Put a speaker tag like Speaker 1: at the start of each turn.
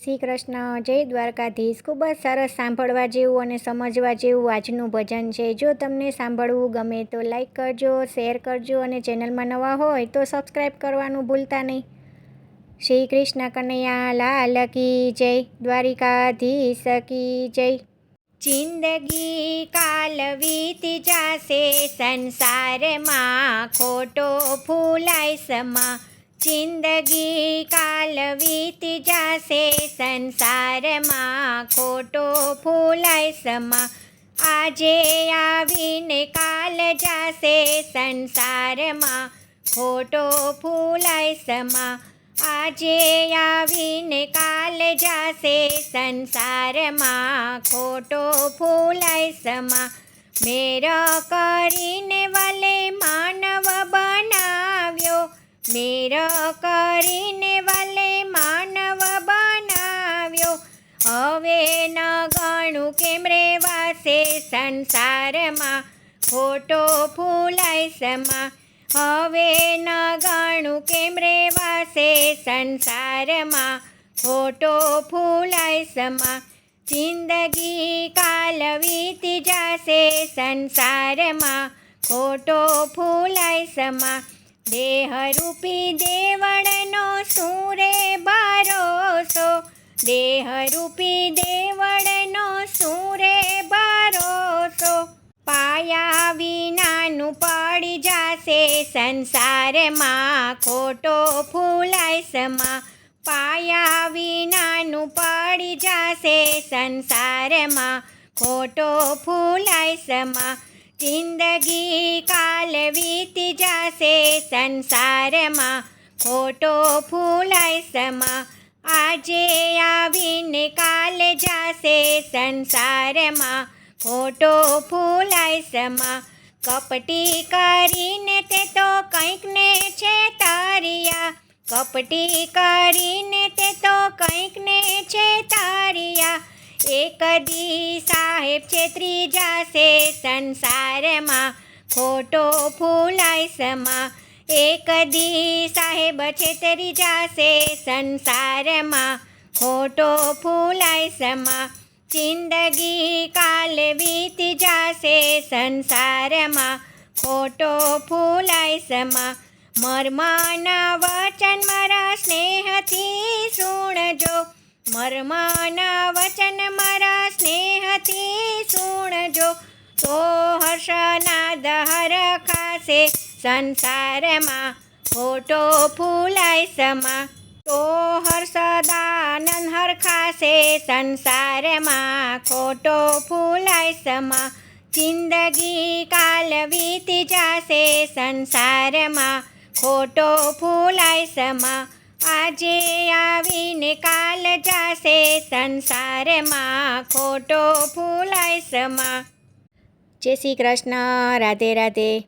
Speaker 1: શ્રી કૃષ્ણ, જય દ્વારકાધીશ. ખૂબ જ સરસ સાંભળવા જેવું અને સમજવા જેવું આજનું ભજન છે. જો તમને સાંભળવું ગમે તો લાઈક કરજો, શેર કરજો અને ચેનલમાં નવા હોય તો સબસ્ક્રાઈબ કરવાનું ભૂલતા નહીં. શ્રી કૃષ્ણ કનૈયા, લાલ કી જય, દ્વારિકાધીશ કી જય. જિંદગી કાલ વીતી જાશે, સંસારમાં ખોટો ફૂલાય સમા જિંદગી કાલ વીતી જાશે સંસારમાં ખોટો ફૂલાય સમા આજે આવીને કાલ જાશે, સંસારમાં ખોટો ફૂલાય સમા આજે આવીને કાલ જાશે, સંસારમાં ખોટો ફૂલાય સમા મેર કરીને વલે માનવ મેર કરીને વલે માનવ બનાવ્યો. હવે ન ગણું કેમ રેવાશે સંસારમાં? ખોટો ફૂલાય સમા. હવે ન ગણું કેમ રેવાશે સંસારમાં? ખોટો ફૂલાય સમા. જિંદગી કાલ વીતી જાશે સંસારમાં. ખોટો ફૂલાય સમા. દેહરૂપી દેવળનો શું રે ભરોસો દેહરૂપી દેવળનો શું રે ભરોસો પાયા વિનાનું પડી જશે સંસારમાં, ખોટો ફૂલાય સમા પાયા વિનાનું પડી જાશે સંસારમાં, ખોટો ફૂલાય સમા જિંદગી કાલ વીતી જાશે સંસારમાં. ખોટો ફૂલાય સમા આજે આવીને કાલે જાશે સંસારમાં. ખોટો ફૂલાય સમા કપટી કરીને તે તો કંઈક ને છે તારિયા. કપટી કરીને તે એક દી સાહેબ છેતરી જાશે સંસારમાં ખોટો ફૂલાય સમા. એક દી સાહેબ છેતરી જાશે સંસારમાં ખોટો ફૂલાય સમા. જિંદગી કાલ વીતી જાશે સંસારમાં ખોટો ફૂલાય સમા. મરમાના વચન મારા સ્નેહથી સુણજો. મરમાના વચન મારા સ્નેહથી સુણજો. તો હર્ષના દહર ખાશે સંસારમાં, ખોટો ફૂલાય સમા. તો હર્ષદાનંદ હર ખાશે સંસારમાં, ખોટો ફૂલાય સમા. જિંદગી કાલ વીતી જાશે સંસારમાં, ખોટો ફૂલાય સમા. આજે આવીને કાલ જાશે સંસારમાં ખોટો ફૂલાય સમા જય શ્રી કૃષ્ણ રાધે રાધે.